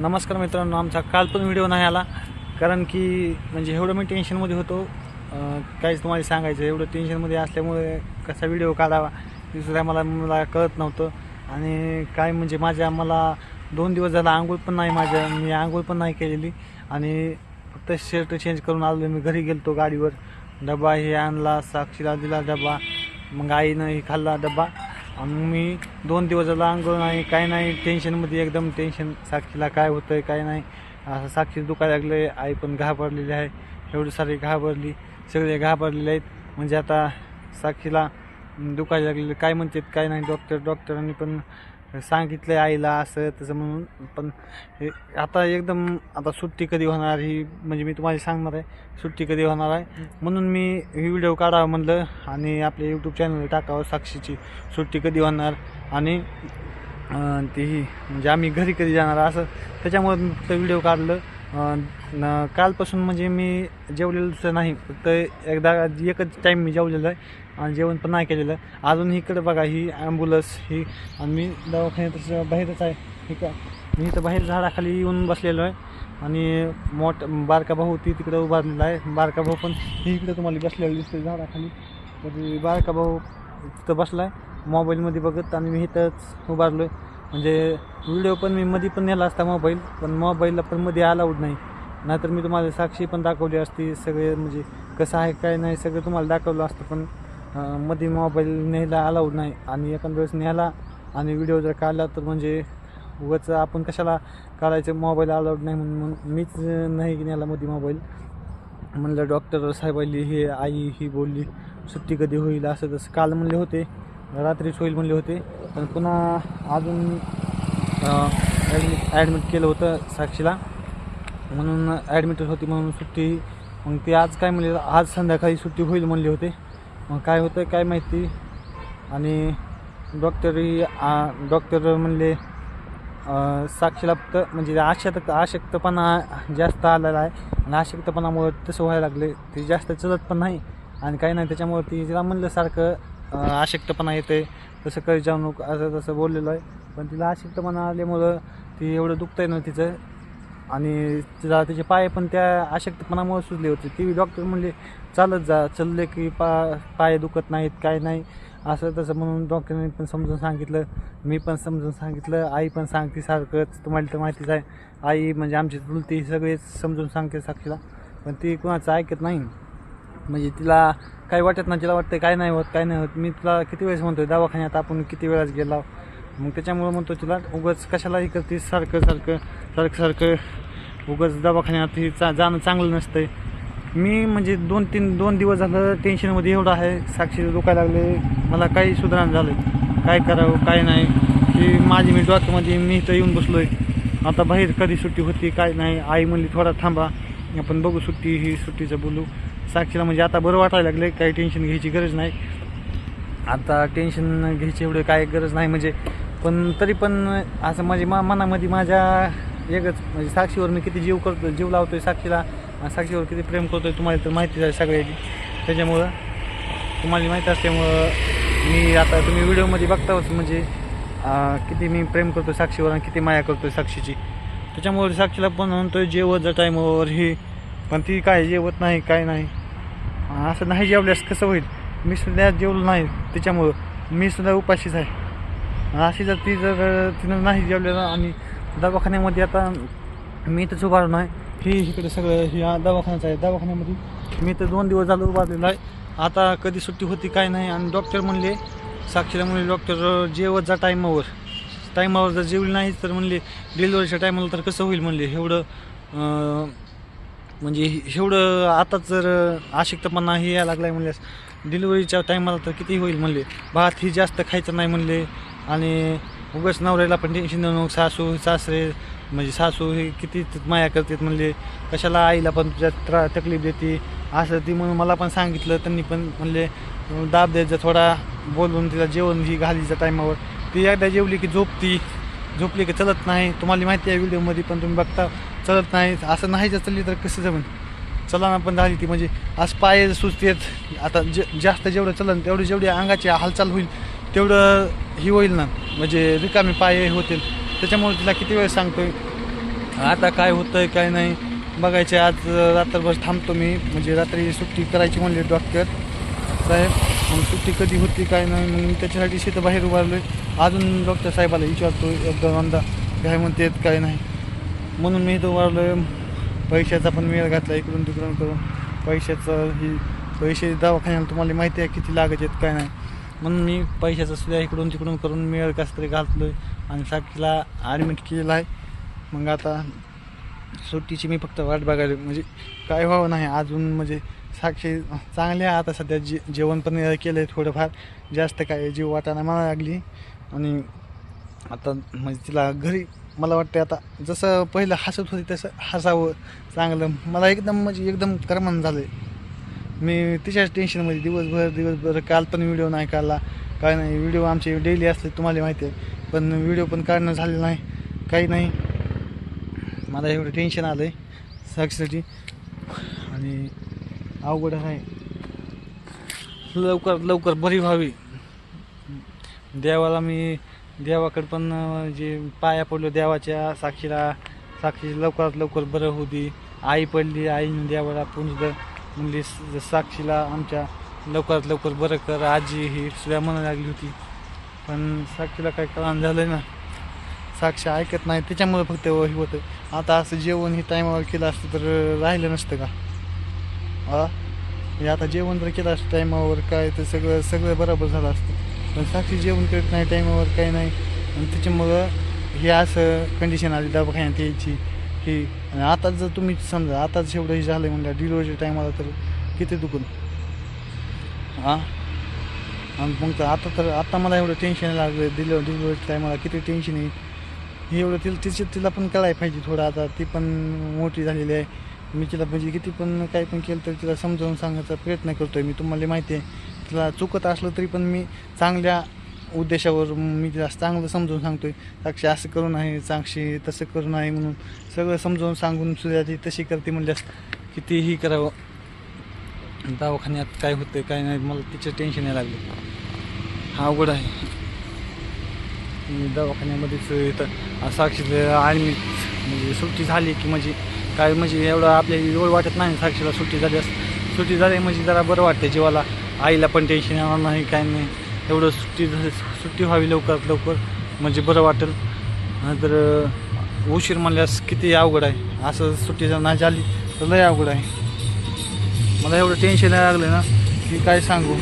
नमस्कार मित्रांनो आमचा काल पण व्हिडिओ नाही आला. कारण की म्हणजे एवढं मी टेन्शनमध्ये होतो. काहीच तुम्हाला सांगायचं एवढं टेन्शनमध्ये असल्यामुळे कसा व्हिडिओ काढावा हे सुद्धा मला मला कळत नव्हतं. आणि काय म्हणजे माझ्या मला दोन दिवस झाला आंघोळ पण नाही माझ्या मी आंघोळ पण नाही केलेली. आणि फक्त शर्ट चेंज करून आलो मी घरी गेलो गाडीवर. डबा हे आणला साक्षीला दिला डबा मग आईनं हे खाल्ला डबा आणि मी दोन दिवस आंघोळ अंघोळ नाही काय नाही टेन्शनमध्ये एकदम टेन्शन साक्षीला काय होतं आहे काय नाही. असं साक्षी दुखायला लागले आई पण घाबरलेली आहे. एवढी सारी घाबरली सगळे घाबरलेले आहेत. म्हणजे आता साक्षीला दुखायला लागलेलं काय म्हणतात काय नाही डॉक्टर डॉक्टरांनी पण सांगितलं आईला असं तसं म्हणून. पण हे आता एकदम आता सुट्टी कधी होणार ही म्हणजे मी तुम्हाला सांगणार आहे. सुट्टी कधी होणार आहे? म्हणून मी ही व्हिडिओ काढावा म्हणलं आणि आपल्या यूट्यूब चॅनलवर टाकावं साक्षीची. सुट्टी कधी होणार? आणि अं, ती म्हणजे आम्ही घरी कधी जाणार? असं त्याच्यामुळे मी फक्त व्हिडिओ काढलं. न- कालपासून म्हणजे मी जेवलेलं दुसरं नाही फक्त एकदा एकच टाईम मी जेवलेलं आहे आणि जेवण पण नाही केलेलं. अजून इकडं बघा ही ॲम्ब्युलन्स ही आणि मी दवाखान्यात बाहेरच आहे. ठीक आहे. मी इथं बाहेर झाडाखाली येऊन बसलेलो आहे. आणि मोठ बारका भाऊ ती तिकडं उभारलेला आहे. बारका भाऊ पण ही इकडं तुम्हाला बसलेलं दिसते झाडाखाली. तर बारका भाऊ तिथं बसला आहे मोबाईलमध्ये बघत आणि मी इथंच उभारलो आहे म्हणजे व्हिडिओ पण मी मध्ये पण नेला असता मोबाईल पण मोबाईलला पण मध्ये अलाउड नाही. नाहीतर मी तुम्हाला साक्षी पण दाखवली असती सगळे म्हणजे कसं आहे काय नाही सगळं तुम्हाला दाखवलं असतं पण मध्ये मोबाईल न्यायला अलाउड नाही. आणि एखाद्या वेळेस न्यायला आणि व्हिडिओ जर काढला तर म्हणजे उगाच आपण कशाला काढायचं? मोबाईल अलाउड नाही म्हणून मग मीच नाही न्यायला मध्ये मोबाईल म्हणलं डॉक्टर साहेबांनी हे आई ही बोलली सुट्टी कधी होईल असं तसं. काल म्हणले होते रात्रीच होईल म्हणले होते. पण पुन्हा अजून ॲडमिट ॲडमिट केलं होतं साक्षीला. म्हणून ॲडमिट होती म्हणून सुट्टी. मग ते आज काय म्हणले आज संध्याकाळी सुट्टी होईल म्हणले होते. मग काय होतं काय माहिती. आणि डॉक्टरही डॉक्टर म्हणले साक्षीला फक्त म्हणजे आशात अशक्तपणा जास्त आलेला आहे. आणि अशक्तपणामुळे तसं व्हायला लागले. ते जास्त चलत पण नाही. आणि काही नाही त्याच्यामुळे ती तिला म्हणलं सारखं आशक्तपणा अशक्तपणा येते तसं काही जाऊ असं तसं बोललेलं आहे. पण तिला अशक्तपणा आल्यामुळं ती एवढं दुखतंय ना तिचं. आणि तिला तिचे पाय पण त्या आशक्तपणामुळे सुजले होते. ती डॉक्टर म्हणले चालत जा. चालले की पा पाय दुखत नाहीत काय नाही. असं तसं म्हणून डॉक्टरने पण समजून सांगितलं. मी पण समजून सांगितलं. आई पण सांगते सारखंच. तुम्हाला तर माहितीच आहे. आई म्हणजे आमची चुलती सगळेच समजून सांगते साक्षीला. पण ती कुणाचं ऐकत नाही. म्हणजे तिला काही वाटत नाही तिला वाटतं काय नाही होत काय नाही होत. मी तुला किती वेळेस म्हणतोय दवाखान्यात आपण किती वेळाच गेला मग त्याच्यामुळं म्हणतो तिला उगाच कशालाही करते सारखं सारखं सारखं सारखं उगाच दवाखान्यात ही चा जाणं चांगलं नसतंय. मी म्हणजे दोन तीन दोन दिवस झालं टेन्शनमध्ये एवढं आहे साक्षी दुखायला लागले मला काही सुधारणा झालं काय करावं काय नाही. की माझी मी डॉक्टरमध्ये मी इथं येऊन बसलो आहे आता बाहेर कधी सुट्टी होती काय नाही. आई म्हणली थोडा थांबा. आपण बघू सुट्टी ही सुट्टीचं बोलू. साक्षीला म्हणजे आता बरं वाटायला लागले काही टेन्शन घ्यायची गरज नाही. आता टेन्शन घ्यायची एवढं काय गरज नाही म्हणजे पण तरी पण असं माझे मा मनामध्ये माझ्या एकच म्हणजे साक्षीवर मी किती जीव करतो जीव लावतोय साक्षीला साक्षीवर किती प्रेम करतोय तुम्हाला तर माहिती आहे सगळ्याची. त्याच्यामुळं तुम्हाला माहिती असल्यामुळं मी आता तुम्ही व्हिडिओमध्ये बघताच म्हणजे किती मी प्रेम करतो साक्षीवर आणि किती माया करतोय साक्षीची. त्याच्यामुळे साक्षीला पण म्हणतोय जेवत जा टाईमवर हे पण ती काय जेवत नाही काय नाही. असं नाही जेवल्यास कसं होईल? मी सुद्धा जेवलो नाही त्याच्यामुळं. मी सुद्धा उपाशीच आहे. अशी जर ती जर तिनं नाही जेवलेलं आणि दवाखान्यामध्ये आता मी तर उभारलो नाही हे इकडे सगळं ह्या दवाखान्याचं आहे. दवाखान्यामध्ये मी तर दोन दिवस झालं उभारलेलो आहे. आता कधी सुट्टी होती काय नाही आणि डॉक्टर म्हणले साक्षीला म्हणले डॉक्टर जेवत जा टाईमावर टाईमावर जर जेवली नाही तर म्हणले डिलिव्हरीच्या टायमाला तर कसं होईल? म्हणले एवढं म्हणजे एवढं आता जर आशिक्तपणा हे यायला लागलाय म्हणल्यास डिलिव्हरीच्या टायमाला तर किती होईल म्हणले? भात ही जास्त खायचं नाही म्हणले. आणि उगाच नवऱ्याला पण टेन्शन देऊ नको सासू सासरे म्हणजे सासू हे किती माया करतात म्हणले. कशाला आईला पण तुझ्या त्रा तकलीफ देते? असं ती म्हणून मला पण सांगितलं त्यांनी पण म्हणले दाब द्यायचा थोडा बोलून तिला जेवण ही घालीच्या टायमावर ती एकदा जेवली की झोपती. झोपली की चलत नाही. तुम्हाला माहिती आहे व्हिडिओमध्ये पण तुम्ही बघता चलत नाही. असं नाही जर चालली तर कसं जमेल? चलाना पण झाली ती म्हणजे आज पाय सुचतेत आता जे जास्त जेवढं चलन तेवढी जेवढी अंगाची हालचाल होईल तेवढं ही होईल ना. म्हणजे रिकामी पाय होतील. त्याच्यामुळे तिला किती वेळ सांगतोय? आता काय होतंय काय नाही. बघायचे आज रात्रभर थांबतो मी. म्हणजे रात्री सुट्टी करायची म्हणले डॉक्टर साहेब. मग सुट्टी कधी होती काय नाही मग मी त्याच्यासाठी शेतं बाहेर उभारलो आहे अजून डॉक्टर साहेबाला विचारतो एकदा दोनदा काय म्हणतात काय नाही. म्हणून मी तो वाढलो पैशाचा पण मेळ घातला इकडून तिकडून करून. पैशाचं ही पैसे दवाखान्याला तुम्हाला माहिती आहे किती लागत आहेत काय नाही. म्हणून मी पैशाचं सुद्धा इकडून तिकडून करून मेळ कसं तरी घातलो आहे आणि साक्षीला ॲडमिट केलेलं आहे मग आता सुट्टीची मी फक्त वाट बघायला म्हणजे काय व्हावं नाही अजून म्हणजे साक्षी चांगली आहे. आता सध्या जे जेवण पण केलं आहे थोडंफार. जास्त काय जीव वाटाणा मला लागली. आणि आता म्हणजे तिला घरी मला वाटते आता जसं पहिलं हसत होती तसं हसावं चांगलं. मला एकदम म्हणजे एकदम करमन झालं आहे मी तिच्याच टेन्शनमध्ये दिवसभर दिवसभर काल पण व्हिडिओ नाही काढला. काय नाही व्हिडिओ आमचे डेली असले तुम्हाला माहिती आहे. पण व्हिडिओ पण काढणं झालेलं नाही. काही नाही. मला एवढं टेन्शन आलं आहे साक्षीसाठी आणि अवघड आहे. लवकर लवकर बरी व्हावी. देवाला मी देवाकडे पण जे पाया पडलो देवाच्या साक्षीला साक्षी लवकरात लवकर बरं होऊ दे. आई पडली आईने देवाला पुन्हा म्हणली साक्षीला आमच्या लवकरात लवकर बरं कर आजी ही सुद्धा म्हणा लागली होती. पण साक्षीला काही कळण झालं ना. साक्षी ऐकत नाही त्याच्यामुळे फक्त हे होतं. आता असं जेवण हे टायमावर केलं असतं तर राहिलं नसतं का? हा हे आता जेवण जर केलं असतं टायमावर काय तर सगळं सगळं बरोबर झालं असतं. पण साक्षी जेवण करत नाही टायमावर काही नाही. आणि त्याच्यामुळं हे असं कंडिशन आली दवाखान्यात यायची की आणि आता जर तुम्ही समजा आताच एवढं हे झालं म्हणजे डिलिव्हरीच्या टायमाला तर किती दुखून? हां? आणि मग तर आता तर आता मला एवढं टेन्शन लागलं डिलिव्हरी डिलिव्हरी टायमाला किती टेन्शन आहे. हे एवढं तिला तिची तिला पण कळायला पाहिजे थोडं आता ती पण मोठी झालेली आहे. मी तिला म्हणजे किती पण काही पण केलं तर तिला समजावून सांगायचा प्रयत्न करतो आहे मी तुम्हाला माहिती आहे. तिला चुकत असलं तरी पण मी चांगल्या उद्देशावर मी तिला चांगलं समजावून सांगतो आहे साक्षी असं करू नाही साक्षी तसं करू नाही म्हणून सगळं समजावून सांगून सुद्धा ती तशी करते म्हणल्यास कितीही करावं. दवाखान्यात काय होतं काय नाही मला तिचं टेन्शन यायला लागलं हा अवघड आहे. मी दवाखान्यामध्येच इथं साक्षीचं आणि म्हणजे सुट्टी झाली की म्हणजे काय म्हणजे एवढं आपल्याला एवढं वाटत नाही साक्षीला सुट्टी झाली असं सुट्टी झाली म्हणजे जरा बरं वाटते जीवाला. आईला पण टेन्शन येणार नाही काय नाही. एवढं सुट्टी सुट्टी व्हावी लवकरात लवकर म्हणजे बरं वाटेल. नंतर उशीर म्हणल्यास किती अवघड आहे. असं सुट्टी जर नाही झाली तर लय अवघड आहे. मला एवढं टेन्शन यायला लागलं ना की काय सांगू.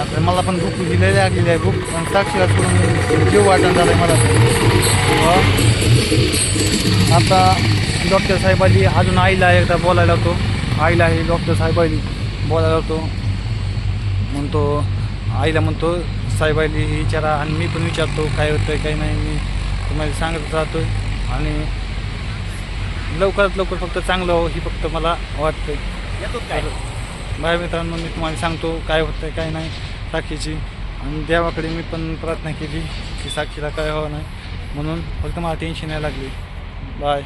आता मला पण भूक दिलेली लागलेली आहे भूक. पण साक्षीला करून जीव वाटण झालं आहे मला. आता डॉक्टर साहेबाली अजून आईला एकदा बोलायला होतो. आईला आहे डॉक्टर साहेबाली. बोलायला होतो म्हणतो आईला म्हणतो साहेबाली विचारा. आणि मी पण विचारतो काय होतं काय नाही? मी तुम्हाला सांगत राहतो. आणि लवकरात लवकर फक्त चांगलं व्हावं ही फक्त मला वाटतं बाय मित्रांनो मी तुम्हाला सांगतो काय होतं काय नाही साक्षीची आणि देवाकडे मी पण प्रार्थना केली की साक्षीला काय व्हावं नाही. म्हणून फक्त मला टेन्शन यायला लागली. बाय